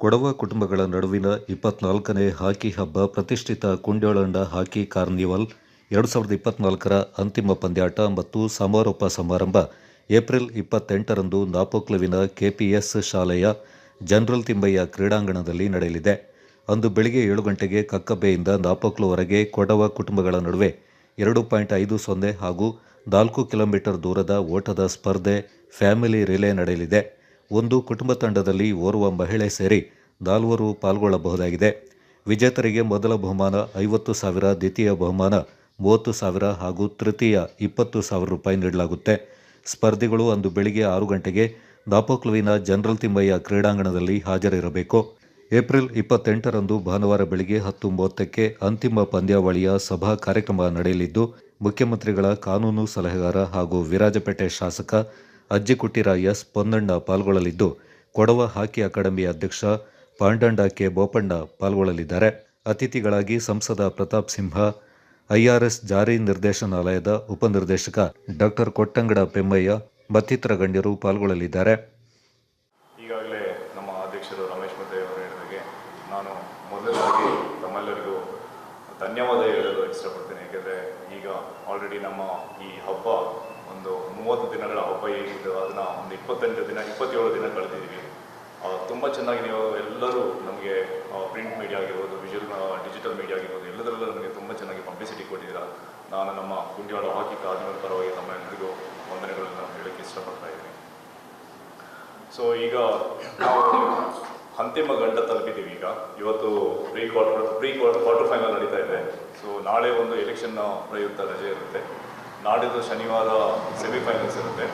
ಕೊಡವ ಕುಟುಂಬಗಳ ನಡುವಿನ ಇಪ್ಪತ್ನಾಲ್ಕನೇ ಹಾಕಿ ಹಬ್ಬ ಪ್ರತಿಷ್ಠಿತ ಕುಂಡ್ಯೋಳಂಡ ಹಾಕಿ ಕಾರ್ನಿವಲ್ ಎರಡು ಸಾವಿರದ ಇಪ್ಪತ್ನಾಲ್ಕರ ಅಂತಿಮ ಪಂದ್ಯಾಟ ಮತ್ತು ಸಮಾರೋಪ ಸಮಾರಂಭ ಏಪ್ರಿಲ್ ಇಪ್ಪತ್ತೆಂಟರಂದು ನಾಪೋಕ್ಲುವಿನ ಕೆಪಿಎಸ್ ಶಾಲೆಯ ಜನರಲ್ ತಿಂಬಯ್ಯ ಕ್ರೀಡಾಂಗಣದಲ್ಲಿ ನಡೆಯಲಿದೆ. ಅಂದು ಬೆಳಿಗ್ಗೆ ಏಳು ಗಂಟೆಗೆ ಕಕ್ಕಬ್ಬೆಯಿಂದ ನಾಪೋಕ್ಲುವರೆಗೆ ಕೊಡವ ಕುಟುಂಬಗಳ ನಡುವೆ ಎರಡು ಪಾಯಿಂಟ್ ಐದು ಸೊನ್ನೆ ಹಾಗೂ ನಾಲ್ಕು ಕಿಲೋಮೀಟರ್ ದೂರದ ಓಟದ ಸ್ಪರ್ಧೆ ಫ್ಯಾಮಿಲಿ ರಿಲೇ ನಡೆಯಲಿದೆ. ಒಂದು ಕುಟುಂಬ ತಂಡದಲ್ಲಿ ಓರ್ವ ಮಹಿಳೆ ಸೇರಿ ನಾಲ್ವರು ಪಾಲ್ಗೊಳ್ಳಬಹುದಾಗಿದೆ. ವಿಜೇತರಿಗೆ ಮೊದಲ ಬಹುಮಾನ ಐವತ್ತು ಸಾವಿರ, ದ್ವಿತೀಯ ಬಹುಮಾನ ಮೂವತ್ತು ಸಾವಿರ ಹಾಗೂ ತೃತೀಯ ಇಪ್ಪತ್ತು ಸಾವಿರ ರೂಪಾಯಿ ನೀಡಲಾಗುತ್ತೆ. ಸ್ಪರ್ಧಿಗಳು ಅಂದು ಬೆಳಿಗ್ಗೆ ಆರು ಗಂಟೆಗೆ ದಾಪೋಕ್ಲುವಿನ ಜನರಲ್ ತಿಮ್ಮಯ್ಯ ಕ್ರೀಡಾಂಗಣದಲ್ಲಿ ಹಾಜರಿರಬೇಕು. ಏಪ್ರಿಲ್ ಇಪ್ಪತ್ತೆಂಟರಂದು ಭಾನುವಾರ ಬೆಳಿಗ್ಗೆ ಹತ್ತು ಮೂವತ್ತಕ್ಕೆ ಅಂತಿಮ ಪಂದ್ಯಾವಳಿಯ ಸಭಾ ಕಾರ್ಯಕ್ರಮ ನಡೆಯಲಿದ್ದು, ಮುಖ್ಯಮಂತ್ರಿಗಳ ಕಾನೂನು ಸಲಹೆಗಾರ ಹಾಗೂ ವಿರಾಜಪೇಟೆ ಶಾಸಕ ಅಜ್ಜಿಕುಟ್ಟಿರ ಎಸ್ ಪೊನ್ನಣ್ಣ ಪಾಲ್ಗೊಳ್ಳಲಿದ್ದು, ಕೊಡವ ಹಾಕಿ ಅಕಾಡೆಮಿ ಅಧ್ಯಕ್ಷ ಪಾಂಡಂಡ ಕೆ ಬೋಪಣ್ಣ ಪಾಲ್ಗೊಳ್ಳಲಿದ್ದಾರೆ. ಅತಿಥಿಗಳಾಗಿ ಸಂಸದ ಪ್ರತಾಪ್ ಸಿಂಹ ಐಆರ್ಎಸ್ ಜಾರಿ ನಿರ್ದೇಶನಾಲಯದ ಉಪನಿರ್ದೇಶಕ ಡಾಕ್ಟರ್ ಕೊಟ್ಟಂಗಡ ಪೆಮ್ಮಯ್ಯ ಮತ್ತಿತರ ಗಣ್ಯರು ಪಾಲ್ಗೊಳ್ಳಲಿದ್ದಾರೆ. ಈಗಾಗಲೇ ನಮ್ಮ ಅಧ್ಯಕ್ಷರು ರಮೇಶ್ ಹೇಳಿದಾಗೆ, ನಾನು ಮೊದಲಾಗಿ ತಮ್ಮೆಲ್ಲರಿಗೂ ಧನ್ಯವಾದ ಹೇಳಲು ಇಷ್ಟಪಡ್ತೇನೆ. ಏಕೆಂದರೆ ಈಗ ಆಲ್ರೆಡಿ ನಮ್ಮ ಈ ಹಬ್ಬ ಒಂದು ಮೂವತ್ತು ದಿನಗಳ ಹಬ್ಬ ಹೇಗಿದ್ದು ಅದನ್ನು ಒಂದು ಇಪ್ಪತ್ತೆಂಟು ದಿನ, ಇಪ್ಪತ್ತೇಳು ದಿನ ಕಳೆದಿದ್ದೀವಿ. ತುಂಬ ಚೆನ್ನಾಗಿ ನೀವು ಎಲ್ಲರೂ ನಮಗೆ ಪ್ರಿಂಟ್ ಮೀಡಿಯಾ ಆಗಿರ್ಬೋದು ವಿಜುವಲ್ ಡಿಜಿಟಲ್ ಮೀಡಿಯಾ ಆಗಿರ್ಬೋದು, ಎಲ್ಲದರಲ್ಲೂ ನಮಗೆ ತುಂಬ ಚೆನ್ನಾಗಿ ಪಬ್ಲಿಸಿಟಿ ಕೊಟ್ಟಿದ್ದೀರಾ. ನಾನು ನಮ್ಮ ಗುಂಡಿಯಾಳ ಹಾಕಿ ಕಾರ್ಮಿಕ ಪರವಾಗಿ ತಮ್ಮೆಲ್ಲರಿಗೂ ವಂದನೆಗಳನ್ನು ಹೇಳೋಕ್ಕೆ ಇಷ್ಟಪಡ್ತಾ ಇದ್ದೀನಿ. ಸೊ ಈಗ ನಾವು ಅಂತಿಮ ಗಂಟ ತಲುಪಿದ್ದೀವಿ ಈಗ. ಇವತ್ತು pre quarter pre quarter quarter final ನಡೀತಾ ಇದೆ. ಸೊ ನಾಳೆ ಒಂದು ಎಲೆಕ್ಷನ್ ಪ್ರಯುಕ್ತ ರಜೆ ಇರುತ್ತೆ. ನಾಡಿದ್ದು ಶನಿವಾರ ಸೆಮಿಫೈನಲ್ಸ್ ಇರುತ್ತೆ.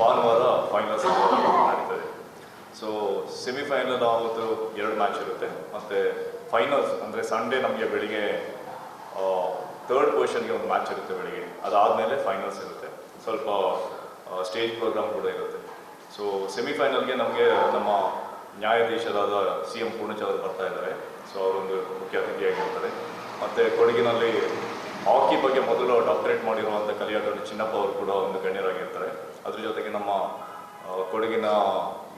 ಭಾನುವಾರ ಫೈನಲ್ಸ್ ನಡೀತದೆ ಸೆಮಿಫೈನಲ್ ಆವತ್ತು ಎರಡು ಮ್ಯಾಚ್ ಇರುತ್ತೆ. ಮತ್ತು ಫೈನಲ್ಸ್ ಅಂದರೆ ಸಂಡೇ ನಮಗೆ ಬೆಳಿಗ್ಗೆ ಥರ್ಡ್ ಪೊಸಿಷನ್ಗೆ ಒಂದು ಮ್ಯಾಚ್ ಇರುತ್ತೆ ಬೆಳಿಗ್ಗೆ. ಅದಾದಮೇಲೆ ಫೈನಲ್ಸ್ ಇರುತ್ತೆ. ಸ್ವಲ್ಪ ಸ್ಟೇಜ್ ಪ್ರೋಗ್ರಾಮ್ ಕೂಡ ಇರುತ್ತೆ. ಸೊ ಸೆಮಿಫೈನಲ್ಗೆ ನಮಗೆ ನಮ್ಮ ನ್ಯಾಯಾಧೀಶರಾದ ಸಿ ಎಂ ಪೂರ್ಣಚಂದ್ರ ಬರ್ತಾ ಇದ್ದಾರೆ. ಸೊ ಅವರೊಂದು ಮುಖ್ಯ ಅತಿಥಿಯಾಗಿರ್ತಾರೆ ಮತ್ತು ಕೊಡಗಿನಲ್ಲಿ ಹಾಕಿ ಬಗ್ಗೆ ಮೊದಲು ಡಾಕ್ಟರೇಟ್ ಮಾಡಿರುವಂಥ ಕಲಿಯಾಟರು ಚಿನ್ನಪ್ಪ ಅವರು ಕೂಡ ಒಂದು ಗಣ್ಯರಾಗಿರ್ತಾರೆ. ಅದ್ರ ಜೊತೆಗೆ ನಮ್ಮ ಕೊಡಗಿನ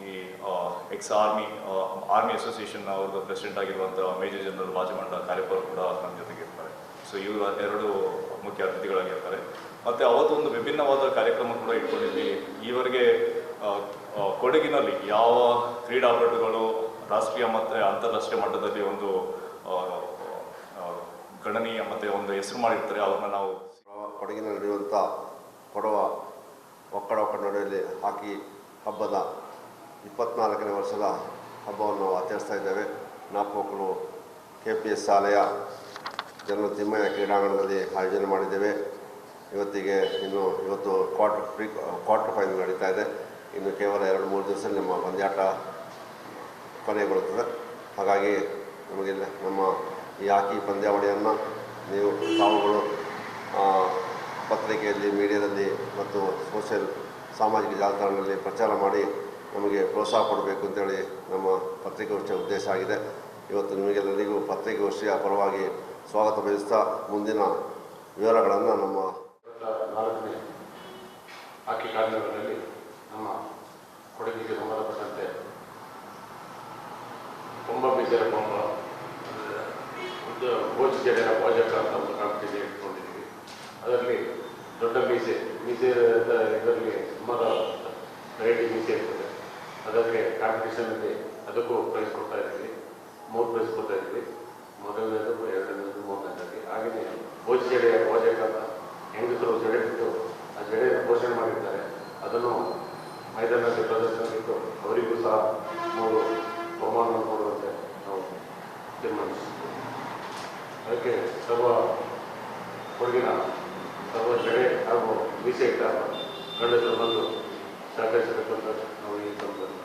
ಈ ಎಕ್ಸ್ ಆರ್ಮಿ ಆರ್ಮಿ ಅಸೋಸಿಯೇಷನ್ ಅವ್ರದ್ದು ಪ್ರೆಸಿಡೆಂಟ್ ಆಗಿರುವಂಥ ಮೇಜರ್ ಜನರಲ್ ರಾಜಮಂಡ ಕಾರ್ಯಪರ್ ಕೂಡ ನಮ್ಮ ಜೊತೆಗೆ ಇರ್ತಾರೆ. ಸೊ ಇವರು ಎರಡು ಮುಖ್ಯ ಅತಿಥಿಗಳಾಗಿರ್ತಾರೆ. ಮತ್ತು ಅವತ್ತೊಂದು ವಿಭಿನ್ನವಾದ ಕಾರ್ಯಕ್ರಮ ಕೂಡ ಇಟ್ಕೊಂಡಿದ್ವಿ. ಈವರೆಗೆ ಕೊಡಗಿನಲ್ಲಿ ಯಾವ ಕ್ರೀಡಾಪಟುಗಳು ರಾಷ್ಟ್ರೀಯ ಮತ್ತು ಅಂತಾರಾಷ್ಟ್ರೀಯ ಮಟ್ಟದಲ್ಲಿ ಒಂದು ಗಣನೀಯ ಮತ್ತು ಒಂದು ಹೆಸರು ಮಾಡಿರ್ತಾರೆ, ಅವ್ರನ್ನ ನಾವು ಕೊಡಗಿನಲ್ಲಿ ನಡೆಯುವಂಥ ಕೊಡವ ಒಕ್ಕಡ ಒಕ್ಕಡ ಹಾಕಿ ಹಬ್ಬದ ಇಪ್ಪತ್ನಾಲ್ಕನೇ ವರ್ಷದ ಹಬ್ಬವನ್ನು ನಾವು ಆಚರಿಸ್ತಾ ಇದ್ದೇವೆ. ನಾಪೋಕಲು ಕೆ ಪಿ ಎಸ್ ಶಾಲೆಯ ಜನರು ತಿಮ್ಮಯ್ಯ ಕ್ರೀಡಾಂಗಣದಲ್ಲಿ ಆಯೋಜನೆ ಮಾಡಿದ್ದೇವೆ. ಇವತ್ತಿಗೆ ಇನ್ನು ಇವತ್ತು ಕ್ವಾರ್ಟರ್ ಪ್ರೀ ಕ್ವಾರ್ಟರ್ ಫೈನಲ್ ನಡೀತಾ ಇದೆ. ಇನ್ನು ಕೇವಲ ಎರಡು, ಮೂರು ದಿವಸ ನಮ್ಮ ಪಂದ್ಯಾಟ ಕೊನೆಗೊಳ್ಳುತ್ತದೆ ಹಾಗಾಗಿ ನಮಗೆ ನಮ್ಮ ಈ ಹಾಕಿ ಪಂದ್ಯಾವಳಿಯನ್ನು ನೀವು ತಾವುಗಳು ಪತ್ರಿಕೆಯಲ್ಲಿ ಮೀಡಿಯಾದಲ್ಲಿ ಮತ್ತು ಸೋಷಿಯಲ್ ಸಾಮಾಜಿಕ ಜಾಲತಾಣದಲ್ಲಿ ಪ್ರಚಾರ ಮಾಡಿ ನಮಗೆ ಪ್ರೋತ್ಸಾಹ ಕೊಡಬೇಕು ಅಂತೇಳಿ ನಮ್ಮ ಪತ್ರಿಕಾಗೋಷ್ಠಿಯ ಉದ್ದೇಶ ಆಗಿದೆ. ಇವತ್ತು ನಿಮಗೆಲ್ಲರಿಗೂ ಪತ್ರಿಕಾಗೋಷ್ಠಿಯ ಪರವಾಗಿ ಸ್ವಾಗತ ಬಯಸ್ತಾ ಮುಂದಿನ ವಿವರಗಳನ್ನು ನಮ್ಮ ನಾಲ್ಕನೇ ಹಾಕಿ ಕಾರ್ಯಕ್ರಮದಲ್ಲಿ ನಮ್ಮ ಕೊಡಗಿಗೆ ಸಂಬಂಧಪಟ್ಟಂತೆ ತುಂಬ ಬೇಜಾರ ಭೋಜನ ಒಂದು ಭೋಜ ಜಡೆಯ ಭೋಜಕ ಅಂತ ಒಂದು ಕಾಂಪಿಟೇಷನ್ ಇಟ್ಕೊಂಡಿದ್ದೀವಿ ಅದರಲ್ಲಿ ದೊಡ್ಡ ಮೀಸೆ ಮೀಸೆ ಇದರಲ್ಲಿ ಸುಮಾರು ವೆರೈಟಿ ಮೀಸೆ ಇರ್ತದೆ ಅದಕ್ಕೆ ಕಾಂಪಿಟೇಷನಲ್ಲಿ ಅದಕ್ಕೂ ಪ್ರೈಸ್ ಕೊಡ್ತಾ ಇದ್ದೀವಿ. ಮೂರು ಪ್ರೈಸ್ ಕೊಡ್ತಾ ಇದ್ದೀವಿ. ಮೊದಲನೇದು, ಎರಡನೇದು, ಮೂರನೇದಾಗಿ. ಹಾಗೆಯೇ ಭೋಜ ಜಡೆಯ ಪ್ರಾಜೆಕ್ಟ್ ಅಂತ ಹೆಂಗಸರು ಜಡೆ ಬಿಟ್ಟು ಆ ಜಡೆಯನ್ನು ಪೋಷಣೆ ಮಾಡಿರ್ತಾರೆ. ಅದನ್ನು ಮೈದಾನದಲ್ಲಿ ಪ್ರದರ್ಶನವಿಟ್ಟು ಅವರಿಗೂ ಸಹ ಮೂರು ಬಹುಮಾನ ಕೊಡುವಂತೆ ನಾವು ತೀರ್ಮಾನಿಸಿದ್ದೀವಿ ಅದಕ್ಕೆ ಸರ್ವ ಕೊಡಗಿನ ಸರ್ವ ಜಡೆ ಹಾಗೂ ಮೀಸೆ ಇಟ್ಟ ಗಂಡಸರು ಬಂದು ಸಹಕರಿಸಬೇಕು ಅಂತ ನಾವು ಈ ಕೇಳ್ಕೊಳ್ತೀವಿ